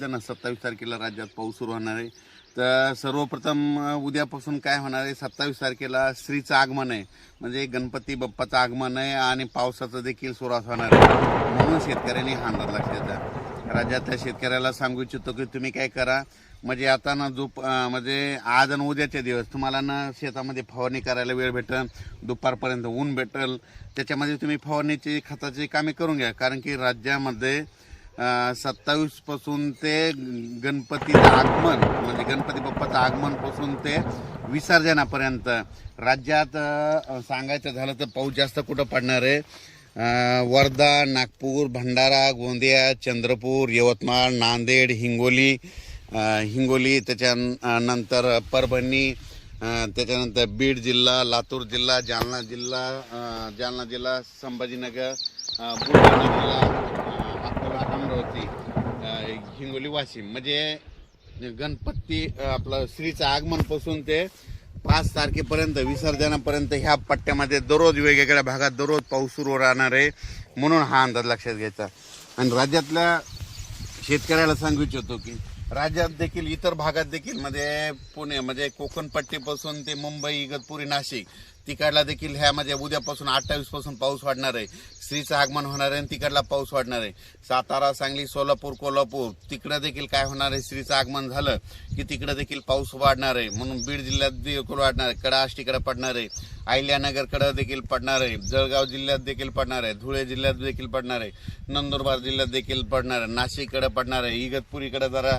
सांगितलं ना सत्तावीस तारखेला राज्यात पाऊस सुरू होणार आहे. तर सर्वप्रथम उद्यापासून काय होणार आहे? सत्तावीस तारखेला श्रीचं आगमन आहे. म्हणजे गणपती बाप्पाचं आगमन आहे आणि पावसाचं देखील सुरुवात होणार आहे. म्हणून शेतकऱ्यांनी हा अंदाज लक्षात द्या राज्यातल्या शेतकऱ्याला सांगू इच्छितो की तुम्ही काय करा. म्हणजे आता ना जो म्हणजे आज आणि उद्याचे दिवस. तुम्हाला ना शेतामध्ये फवारणी करायला वेळ भेटेल. दुपारपर्यंत ऊन भेटेल. त्याच्यामध्ये तुम्ही फवारणीची खताची कामे करून घ्या. कारण की राज्यामध्ये सत्तावीसपासून ते गणपतीचं आगमन म्हणजे गणपती बाप्पाचं आगमनपासून ते विसर्जनापर्यंत. राज्यात सांगायचं झालं तर पाऊस जास्त कुठं पडणार आहे? वर्धा नागपूर भंडारा गोंदिया चंद्रपूर यवतमाळ नांदेड हिंगोली हिंगोली त्याच्यानंतर परभणी त्याच्यानंतर बीड जिल्हा लातूर जिल्हा जालना जिल्हा जालना जिल्हा संभाजीनगर बुलढाणा जिल्हा हिंगोली वाशिम. म्हणजे गणपती आपलं श्रीचं आगमनपासून ते पाच तारखेपर्यंत विसर्जनापर्यंत ह्या पट्ट्यामध्ये दररोज वेगवेगळ्या भागात दररोज पाऊस सुरू राहणार आहे म्हणून हा अंदाज लक्षात घ्यायचा. आणि राज्यातल्या शेतकऱ्याला सांगू इच्छितो की राज्यात देखील इतर भागात देखील म्हणजे पुणे म्हणजे कोकणपट्टीपासून ते मुंबई इगतपुरी नाशिक तिकडला देखील ह्या म्हणजे उद्यापासून अठ्ठावीसपासून पाऊस वाढणार आहे. स्त्रीचं आगमन होणार आहे आणि तिकडला पाऊस वाढणार आहे. सातारा सांगली सोलापूर कोल्हापूर तिकडं देखील काय होणार आहे? स्त्रीचं आगमन झालं की तिकडं देखील पाऊस वाढणार आहे. म्हणून बीड जिल्ह्यात देखील वाढणार आहे. कडा आष्टीकडे पडणार आहे. अहिल्यानगरकडे देखील पडणार आहे. जळगाव जिल्ह्यात देखील पडणार आहे. धुळे जिल्ह्यात देखील पडणार आहे. नंदुरबार जिल्ह्यात देखील पडणार आहे. नाशिककडे पडणार आहे. इगतपुरीकडे जरा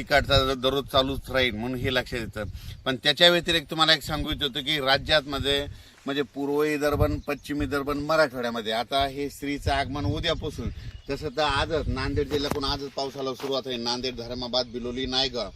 तिकडचा दररोज चालूच राहील म्हणून हे लक्षात येतं. पण त्याच्या व्यतिरिक्त तुम्हाला एक सांगू इच्छितो की राज्यातमध्ये म्हणजे पूर्व विदर्भन पश्चिम विदर्भन मराठवाड्यामध्ये आता हे स्त्रीचं आगमन उद्यापासून तसं तर आजच नांदेड जिल्ह्यातून आजच पावसाला सुरुवात होईल. नांदेड धर्माबाद बिलोली नायगाव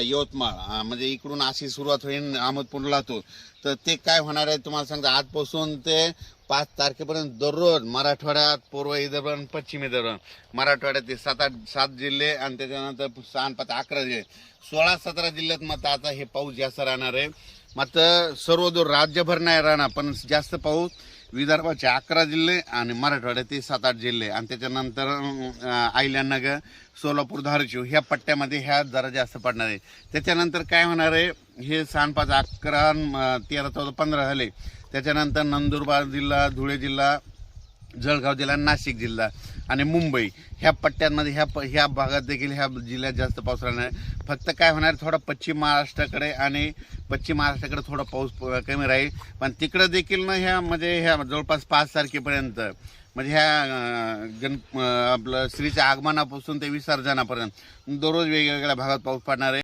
यवतमाळ म्हणजे इकडून अशी सुरुवात होईल अहमदपूर लातूर तर ते काय होणार आहे तुम्हाला सांगतो आजपासून ते पाच तारखेपर्यंत दररोज मराठवाड्यात पूर्व विदर्भ पश्चिम विदर्भ मराठवाड्यात ते सात आठ सात जिल्हे आणि त्याच्यानंतर सहा पाच अकरा जिल्हे सोळा सतरा जिल्ह्यात मग आता हे पाऊस जास्त राहणार आहे. मात्र सर्व दूर राज्यभर नाही राहणार पण जास्त पाऊस विदर्भाचे अकरा जिल्हे आणि मराठवाड्याचे सात आठ जिल्हे. आणि त्याच्यानंतर अं, सोलापूर धारशिव ह्या पट्ट्यामध्ये ह्या जरा जास्त पडणार आहे. त्याच्यानंतर काय होणार आहे? हे सांडपाच अकरा तेरा चौदा पंधरा झाले त्याच्यानंतर नंदुरबार जिल्हा धुळे जिल्हा जळगाव जिल्हा नाशिक जिल्हा आणि मुंबई. ह्या पट्ट्यांमध्ये ह्या प ह्या भागात देखील ह्या जिल्ह्यात जास्त पाऊस राहणार आहे. फक्त काय होणार थोडा पश्चिम महाराष्ट्राकडे आणि पश्चिम महाराष्ट्राकडे थोडा पाऊस प- कमी राहील. पण तिकडं देखील ना ह्या म्हणजे ह्या जवळपास पाच तारखेपर्यंत म्हणजे ह्या गण आपलं श्रीच्या आगमनापासून ते विसर्जनापर्यंत दररोज वेगवेगळ्या भागात पाऊस पडणार आहे.